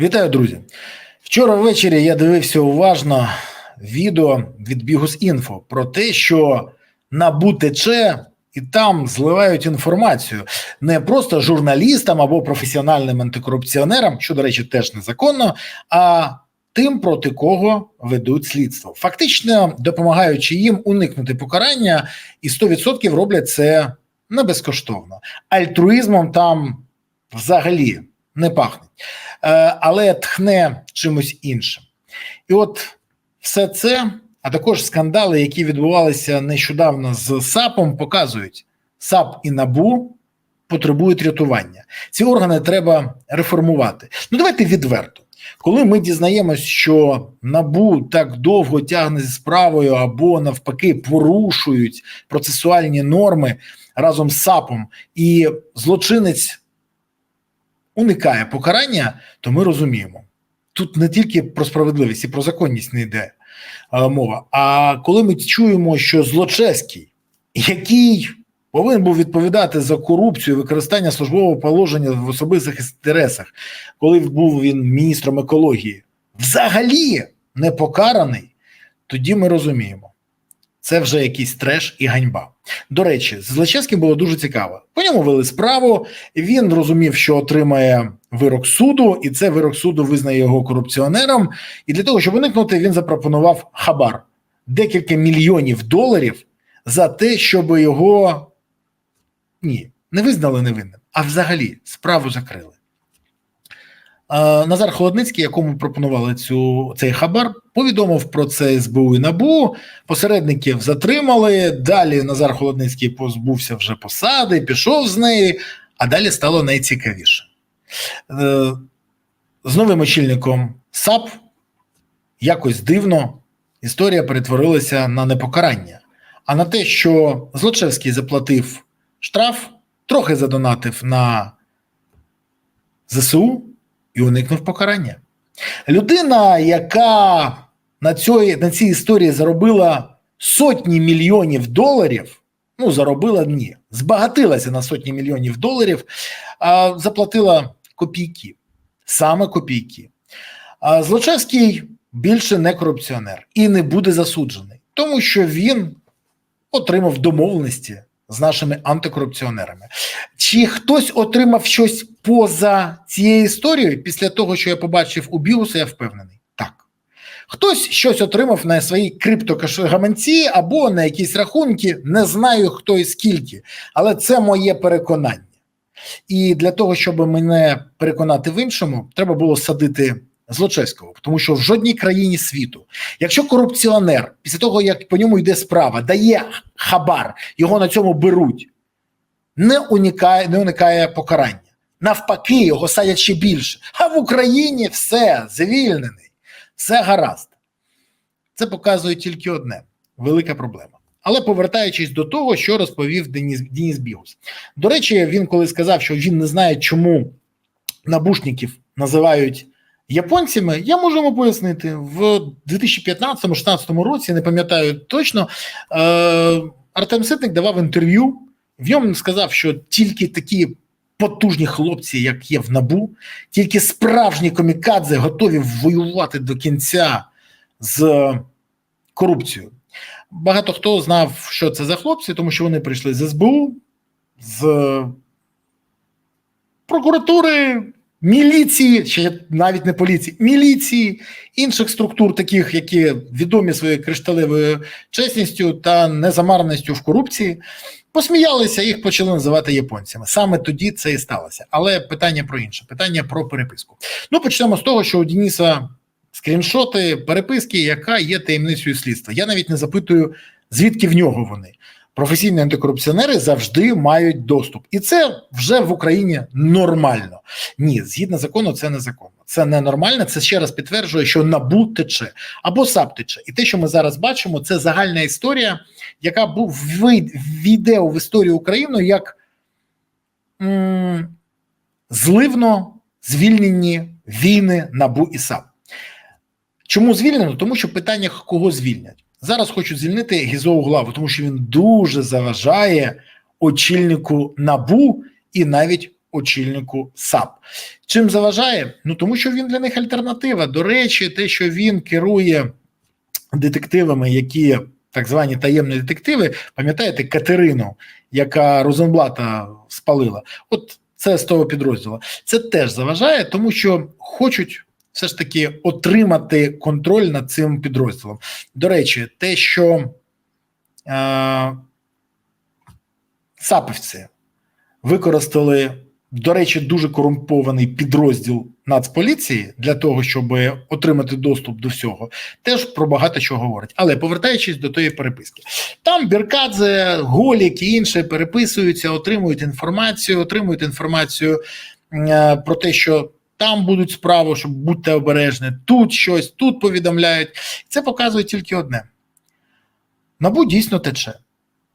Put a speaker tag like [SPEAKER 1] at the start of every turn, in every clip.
[SPEAKER 1] Вітаю, друзі. Вчора ввечері я дивився уважно відео від Бігус.Інфо про те, що НАБУ тече і там зливають інформацію не просто журналістам або професіональним антикорупціонерам, що, до речі, теж незаконно, а тим, проти кого ведуть слідство, фактично допомагаючи їм уникнути покарання, і 100% роблять це не безкоштовно. Альтруїзмом там взагалі не пахне, але тхне чимось іншим. І от все це, а також скандали, які відбувалися нещодавно з САПом, показують, САП і НАБУ потребують рятування. Ці органи треба реформувати. Ну давайте відверто. Коли ми дізнаємось, що набу так довго тягне зі справою або навпаки порушують процесуальні норми разом з САПом, і злочинець уникає покарання, то ми розуміємо. Тут не тільки про справедливість і про законність не йде е, мова. А коли ми чуємо, що Злочевський, який повинен був відповідати за корупцію, використання службового положення в особистих інтересах, коли був він міністром екології, взагалі не покараний, тоді ми розуміємо. Це вже якийсь треш і ганьба. До речі, з Злочевським було дуже цікаво. По ньому вели справу. Він розумів, що отримає вирок суду, і це вирок суду визнає його корупціонером. І для того, щоб уникнути, він запропонував хабар декілька мільйонів доларів за те, щоб його ні, не визнали невинним, а взагалі справу закрили. Назар Холодницький, якому пропонували цю цей хабар, повідомив про це СБУ і НАБУ. Посередників затримали. Далі Назар Холодницький позбувся вже посади, пішов з неї, а далі стало найцікавіше. Е, з новим очільником САП якось дивно історія перетворилася на непокарання, а на те, що Злочевський заплатив штраф, трохи задонатив на ЗСУ і уникнув покарання. Людина, яка на цій, на цій історії заробила сотні мільйонів доларів, ну, заробила ні, збагатилася на сотні мільйонів доларів, а заплатила копійки, саме копійки. А Злочевський більше не корупціонер і не буде засуджений, тому що він отримав домовленості з нашими антикорупціонерами. Чи хтось отримав щось поза цією історією після того, що я побачив у Бігуса, я впевнений. Хтось щось отримав на своїй криптогаманці або на якісь рахунки, не знаю хто і скільки, але це моє переконання. І для того, щоб мене переконати в іншому, треба було садити Злочевського, тому що в жодній країні світу, якщо корупціонер, після того як по ньому йде справа, дає хабар, його на цьому беруть, не уникає, не уникає покарання. Навпаки, його садять ще більше. А в Україні все звільнений, все гаразд. Це показує тільки одне велика проблема. Але повертаючись до того, що розповів Деніс, Деніс Бігус. До речі, він коли сказав, що він не знає, чому набушників називають японцями, я можу йому пояснити в 2015-16 році, не пам'ятаю точно, е, Артем Ситник давав інтерв'ю. В ньому сказав, що тільки такі потужні хлопці, як є в набу, тільки справжні комікадзе готові воювати до кінця з корупцією. Багато хто знав, що це за хлопці, тому що вони прийшли з СБУ, з прокуратури, міліції, ще навіть не поліції, міліції, інших структур, таких, які відомі своєю кришталевою чесністю та незамарністю в корупції, посміялися, їх почали називати японцями. Саме тоді це і сталося. Але питання про інше, питання про переписку. Ну, почнемо з того, що у Дениса скріншоти переписки, яка є таємницею слідства. Я навіть не запитую, звідки в нього вони. Професійні антикорупціонери завжди мають доступ, і це вже в Україні нормально. Ні, згідно закону, це незаконно. Це ненормально. Це ще раз підтверджує, що набу тече або САП тече. І те, що ми зараз бачимо, це загальна історія, яка війде в історію України як м зливно звільнені війни набу і САП. Чому звільнено? Тому що питання кого звільнять. Зараз хочуть звільнити Гізову главу, тому що він дуже заважає очільнику набу і навіть очільнику САП. Чим заважає? Ну тому що він для них альтернатива. До речі, те, що він керує детективами, які так звані таємні детективи, пам'ятаєте Катерину, яка Розенблата спалила. От це з того підрозділу. Це теж заважає, тому що хочуть все ж таки отримати контроль над цим підрозділом. До речі, те, що е, сапівці використали, до речі, дуже корумпований підрозділ Нацполіції для того, щоб отримати доступ до всього, теж про багато чого говорить. Але повертаючись до тої переписки, там Біркадзе, Голік і інше переписуються, отримують інформацію, отримують інформацію е, про те, що. Там будуть справи, щоб будьте обережні, тут щось, тут повідомляють. Це показує тільки одне: набу дійсно тече.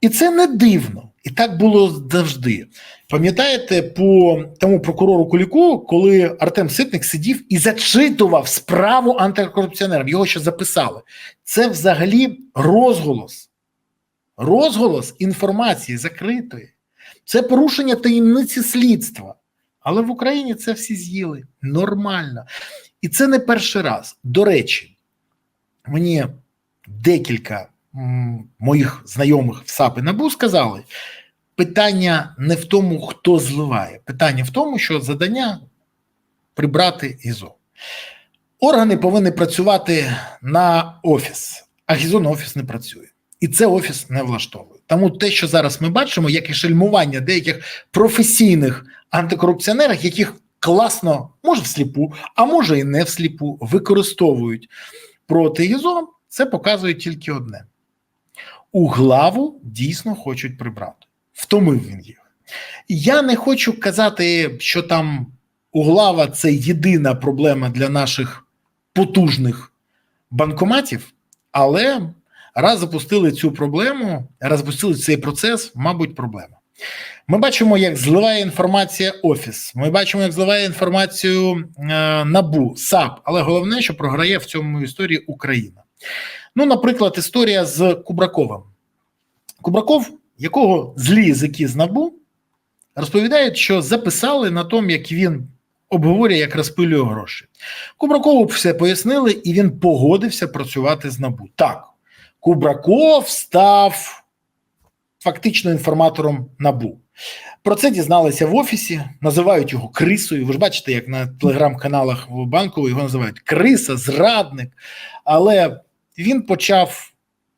[SPEAKER 1] І це не дивно. І так було завжди. Пам'ятаєте, по тому прокурору Куліку, коли Артем Ситник сидів і зачитував справу антикорупціонерам, його ще записали. Це взагалі розголос, розголос інформації закритої. Це порушення таємниці слідства. Але в Україні це всі з'їли нормально. І це не перший раз. До речі, мені декілька моїх знайомих в САП і НАБУ сказали: питання не в тому, хто зливає, питання в тому, що задання прибрати ГІЗО. Органи повинні працювати на офіс, а ГІЗО на офіс не працює. І це офіс не влаштовує. Тому те, що зараз ми бачимо, як і шельмування деяких професійних антикорупціонерів, яких класно, може всліпу, а може і не всліпу, використовують проти ГІЗО, це показує тільки одне: у главу дійсно хочуть прибрати. Втомив він їх. Я не хочу казати, що там углава це єдина проблема для наших потужних банкоматів, але раз запустили цю проблему, раз запустили цей процес, мабуть, проблема. Ми бачимо, як зливає інформація Офіс. Ми бачимо, як зливає інформацію е, Набу, САП, але головне, що програє в цьому історії Україна. Ну, наприклад, історія з Кубраковим. Кубраков, якого злі язики з Набу, розповідають, що записали на тому, як він обговорює, як розпилює гроші. Кубракову все пояснили, і він погодився працювати з Набу. Так, Кубраков став фактично інформатором Набу. Про це дізналися в офісі, називають його крисою. Ви ж бачите, як на телеграм-каналах в банку його називають Криса, зрадник. Але він почав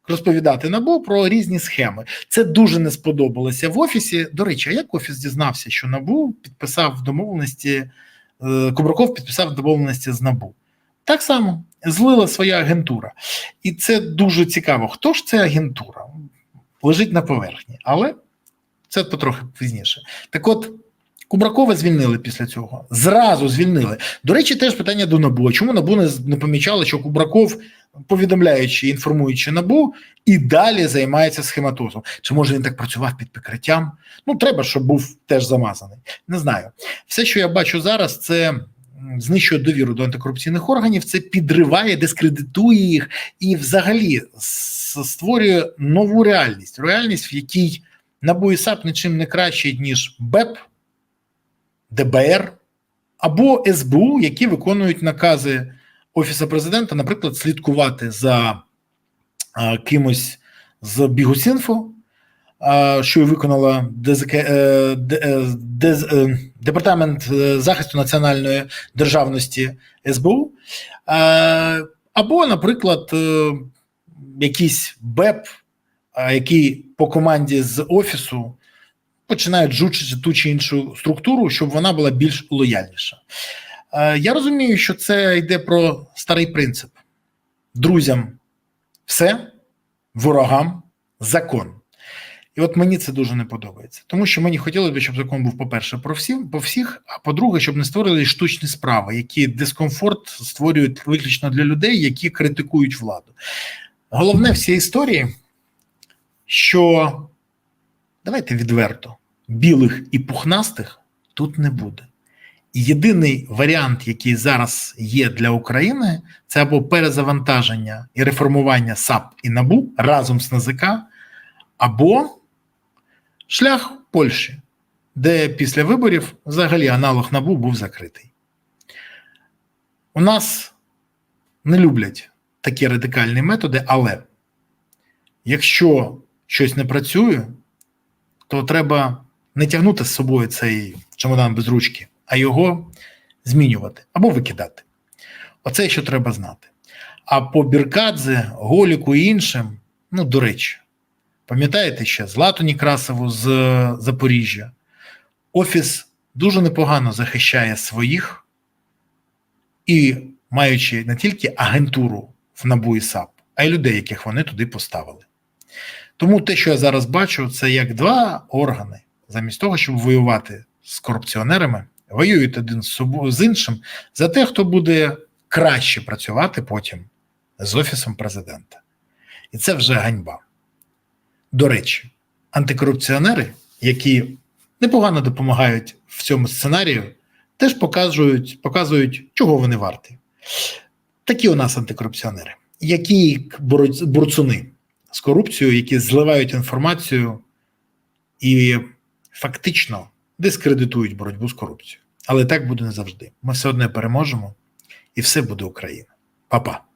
[SPEAKER 1] розповідати набу про різні схеми. Це дуже не сподобалося в офісі. До речі, а як офіс дізнався, що набу підписав домовленості, е, Кубраков підписав домовленості з набу. Так само злила своя агентура, і це дуже цікаво. Хто ж це агентура? Лежить на поверхні, але це потрохи пізніше. Так от. Кубракова звільнили після цього. Зразу звільнили. До речі, теж питання до НАБУ. Чому НАБУ не, помічало, що Кубраков, повідомляючи, інформуючи НАБУ, і далі займається схематозом? Чи може він так працював під прикриттям? Ну, треба, щоб був теж замазаний. Не знаю. Все, що я бачу зараз, це знищує довіру до антикорупційних органів, це підриває, дискредитує їх і взагалі створює нову реальність. Реальність, в якій НАБУ і САП нічим не краще, ніж БЕП. ДБР або СБУ, які виконують накази Офісу президента, наприклад, слідкувати за кимось з Бігусінфо, що виконала е, Дез, е, Департамент е, захисту національної державності СБУ, або, наприклад, е, якийсь БЕП, який по команді з офісу починають жучити ту чи іншу структуру, щоб вона була більш лояльніша. Я розумію, що це йде про старий принцип: друзям все, ворогам закон. І от мені це дуже не подобається, тому що мені хотілося б, щоб закон був, по-перше, про всім, по всіх, а по-друге, щоб не створили штучні справи, які дискомфорт створюють виключно для людей, які критикують владу. Головне в цій історії, що давайте відверто, білих і пухнастих тут не буде. Єдиний варіант, який зараз є для України, це або перезавантаження і реформування САП і НАБУ разом з НАЗК, або шлях Польщі. де після виборів взагалі аналог набу був закритий. У нас не люблять такі радикальні методи, але якщо щось не працює, то треба не тягнути з собою цей чемодан без ручки, а його змінювати або викидати. Оце що треба знати. А по Біркадзе, Голіку і іншим, ну, до речі, пам'ятаєте ще Злату Некрасову з Запоріжжя? Офіс дуже непогано захищає своїх і маючи не тільки агентуру в НАБУ і САП, а й людей, яких вони туди поставили. Тому те, що я зараз бачу, це як два органи, замість того, щоб воювати з корупціонерами, воюють один з з іншим за те, хто буде краще працювати потім з Офісом президента. І це вже ганьба. До речі, антикорупціонери, які непогано допомагають в цьому сценарію, теж показують, показують, чого вони варті. Такі у нас антикорупціонери, які борцуни з корупцією, які зливають інформацію і фактично дискредитують боротьбу з корупцією. Але так буде не завжди. Ми все одно переможемо, і все буде Україна. Па-па.